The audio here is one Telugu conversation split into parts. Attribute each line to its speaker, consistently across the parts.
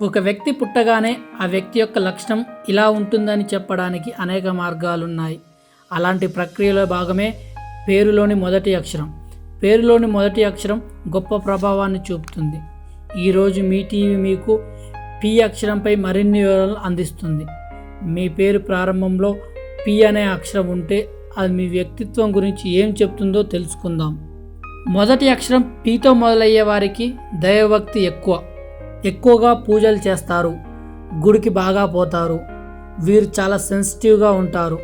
Speaker 1: ఒక వ్యక్తి పుట్టగానే ఆ వ్యక్తి యొక్క లక్షణం ఇలా ఉంటుందని చెప్పడానికి అనేక మార్గాలున్నాయి. అలాంటి ప్రక్రియలో భాగమే పేరులోని మొదటి అక్షరం. పేరులోని మొదటి అక్షరం గొప్ప ప్రభావాన్ని చూపుతుంది. ఈరోజు మీ టీవీ మీకు పి అక్షరంపై మరిన్ని వివరాలు అందిస్తుంది. మీ పేరు ప్రారంభంలో పి అనే అక్షరం ఉంటే అది మీ వ్యక్తిత్వం గురించి ఏం చెప్తుందో తెలుసుకుందాం. మొదటి అక్షరం పీతో మొదలయ్యే వారికి దైవభక్తి ఎక్కువ. ఎక్కువగా పూజలు చేస్తారు. గుడికి బాగా పోతారు. వీరు చాలా సెన్సిటివ్గా ఉంటారు.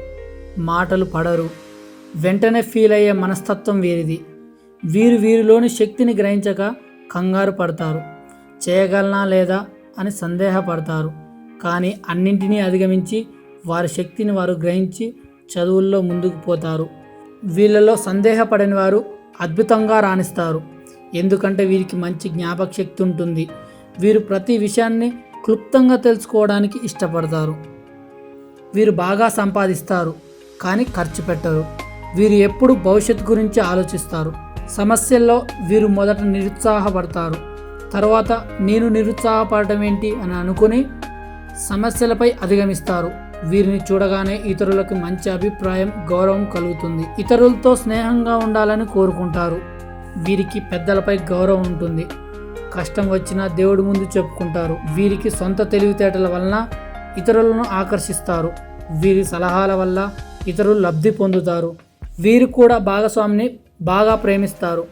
Speaker 1: మాటలు పడరు. వెంటనే ఫీల్ అయ్యే మనస్తత్వం వీరిది. వీరు వీరిలోని శక్తిని గ్రహించక కంగారు పడతారు. చేయగలనా లేదా అని సందేహపడతారు. కానీ అన్నింటినీ అధిగమించి వారి శక్తిని వారు గ్రహించి చదువుల్లో ముందుకు పోతారు. వీళ్ళలో సందేహపడని వారు అద్భుతంగా రాణిస్తారు. ఎందుకంటే వీరికి మంచి జ్ఞాపక శక్తి ఉంటుంది. వీరు ప్రతి విషయాన్ని క్లుప్తంగా తెలుసుకోవడానికి ఇష్టపడతారు. వీరు బాగా సంపాదిస్తారు కానీ ఖర్చు పెట్టరు. వీరు ఎప్పుడు భవిష్యత్తు గురించి ఆలోచిస్తారు. సమస్యల్లో వీరు మొదట నిరుత్సాహపడతారు. తర్వాత నేను నిరుత్సాహపడటం ఏంటి అని అనుకుని సమస్యలపై అధిగమిస్తారు. వీరిని చూడగానే ఇతరులకు మంచి అభిప్రాయం గౌరవం కలుగుతుంది. ఇతరులతో స్నేహంగా ఉండాలని కోరుకుంటారు. వీరికి పెద్దలపై గౌరవం ఉంటుంది. కష్టం వచ్చినా దేవుడి ముందు చెప్పుకుంటారు. వీరికి సొంత తెలివితేటల వలన ఇతరులను ఆకర్షిస్తారు. వీరి సలహాల వల్ల ఇతరులు లబ్ధి పొందుతారు. వీరు కూడా భాగస్వామిని బాగా ప్రేమిస్తారు.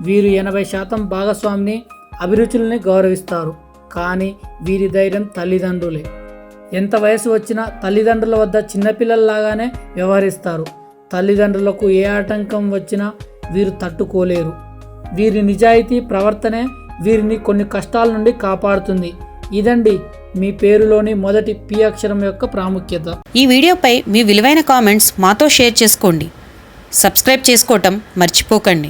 Speaker 1: వీరు ఎనభై శాతం భాగస్వామిని అభిరుచుల్ని గౌరవిస్తారు. కానీ వీరి ధైర్యం తల్లిదండ్రులే. ఎంత వయసు వచ్చినా తల్లిదండ్రుల వద్ద చిన్నపిల్లల్లాగానే వ్యవహరిస్తారు. తల్లిదండ్రులకు ఏ ఆటంకం వచ్చినా వీరు తట్టుకోలేరు. వీరి నిజాయితీ ప్రవర్తనే వీరిని కొన్ని కష్టాల నుండి కాపాడుతుంది. ఇదండి మీ పేరులోని మొదటి పి అక్షరం యొక్క ప్రాముఖ్యత.
Speaker 2: ఈ వీడియోపై మీ విలువైన కామెంట్స్ మాతో షేర్ చేసుకోండి. సబ్స్క్రైబ్ చేసుకోవటం మర్చిపోకండి.